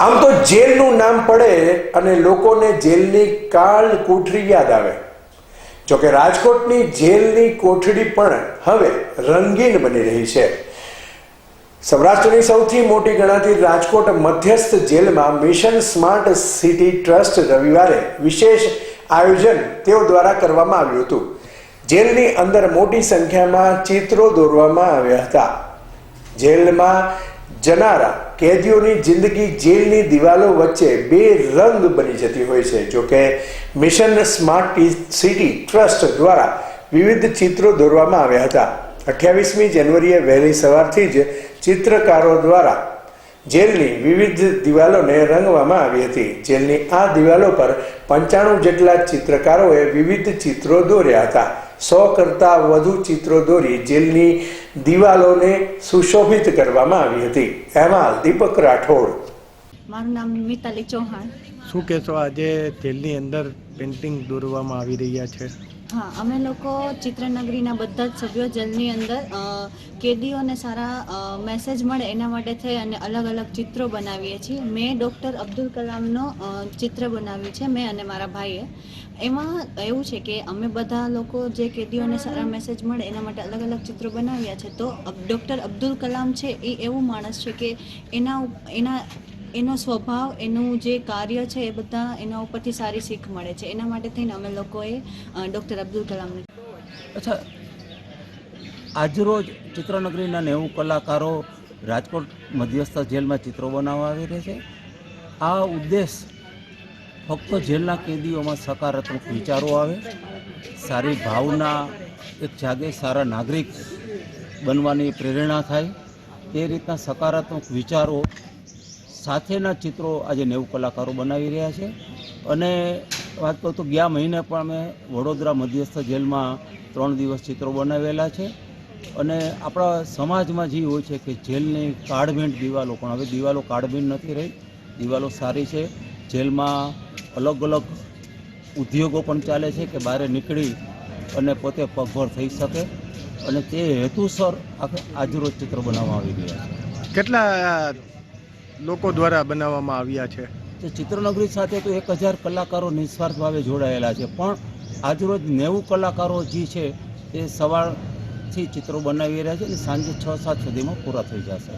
આમ તો જેલનું નામ પડે અને લોકોને જેલની કાળ કોઠરી યાદ આવે. જોકે રાજકોટની જેલની કોઠડી પણ હવે રંગીન બની રહી છે. સૌરાષ્ટ્રની સૌથી મોટી ગણાતી રાજકોટ મધ્યસ્થ જેલમાં મિશન સ્માર્ટ સિટી ટ્રસ્ટ રવિવારે વિશેષ આયોજન તેઓ દ્વારા કરવામાં આવ્યું હતું. જેલની અંદર મોટી સંખ્યામાં ચિત્રો દોરવામાં આવ્યા હતા. જેલમાં જનારા કેદીઓની જિંદગી જેલની દિવાલો વચ્ચે બે રંગ બની જતી હોય છે. જોકે મિશન સ્માર્ટ સિટી ટ્રસ્ટ દ્વારા વિવિધ ચિત્રો દોરવામાં આવ્યા હતા. અઠ્યાવીસમી જાન્યુઆરીએ વહેલી સવારથી જ ચિત્રકારો દ્વારા જેલની વિવિધ દિવાલોને રંગવામાં આવી હતી. જેલની આ દિવાલો પર પંચાણું જેટલા ચિત્રકારોએ વિવિધ ચિત્રો દોર્યા હતા. સો કરતાં વધુ ચિત્રો દોરી જેલની દિવાલોને સુશોભિત કરવામાં આવી હતી. અહેવાલ દીપક રાઠોડ. મારું નામ મિતાલી ચૌહાણ. શું કહેશો આજે જેલની અંદર પેઇન્ટિંગ દોરવામાં આવી રહ્યા છે? હા અમે લોકો ચિત્રનગરીના બધા જ સભ્યો જેલની અંદર કેદીઓને સારા મેસેજ મળે એના માટે થઈ અને અલગ અલગ ચિત્રો બનાવીએ છીએ. મેં ડૉક્ટર અબ્દુલ કલામનો ચિત્ર બનાવ્યું છે મેં અને મારા ભાઈએ. એમાં એવું છે કે અમે બધા લોકો જે કેદીઓને સારા મેસેજ મળે એના માટે અલગ અલગ ચિત્રો બનાવ્યા છે. તો ડૉક્ટર અબ્દુલ કલામ છે એ એવું માણસ છે કે એના એના એનો સ્વભાવ, એનું જે કાર્ય છે એ બધા એના ઉપરથી સારી શીખ મળે છે. એના માટે થઈને અમે લોકોએ ડૉક્ટર અબ્દુલ કલામને અચ્છા, આજરોજ ચિત્રનગરીના નેવું કલાકારો રાજકોટ મધ્યસ્થ જેલમાં ચિત્રો બનાવવા આવી રહ્યા છે. આ ઉદ્દેશ ફક્ત જેલના કેદીઓમાં સકારાત્મક વિચારો આવે, સારી ભાવના, એક જાગે સારા નાગરિક બનવાની પ્રેરણા થાય, તે રીતના સકારાત્મક વિચારો સાથેના ચિત્રો આજે નેવું કલાકારો બનાવી રહ્યા છે. અને વાત કરું તો ગયા મહિને પણ અમે વડોદરા મધ્યસ્થ જેલમાં ત્રણ દિવસ ચિત્રો બનાવેલા છે. અને આપણા સમાજમાં જે હોય છે કે જેલની કાળભીંટ દિવાલો, પણ હવે દિવાલો કાળભીંટ નથી રહી, દિવાલો સારી છે. જેલમાં અલગ અલગ ઉદ્યોગો પણ ચાલે છે કે બહાર નીકળી અને પોતે પગભર થઈ શકે. અને તે હેતુસર આજરોજ ચિત્ર બનાવવામાં આવી ગયા કેટલા લોકો દ્વારા બનાવવામાં આવ્યા છે. તો ચિત્રનગરી સાથે તો એક હજાર કલાકારો નિસ્વાર્થ ભાવે જોડાયેલા છે. પણ આજરોજ નેવું કલાકારો જે છે, એ સવારથી ચિત્રો બનાવી રહ્યા છે અને સાંજે છ સાત સુધીમાં પૂરા થઈ જશે.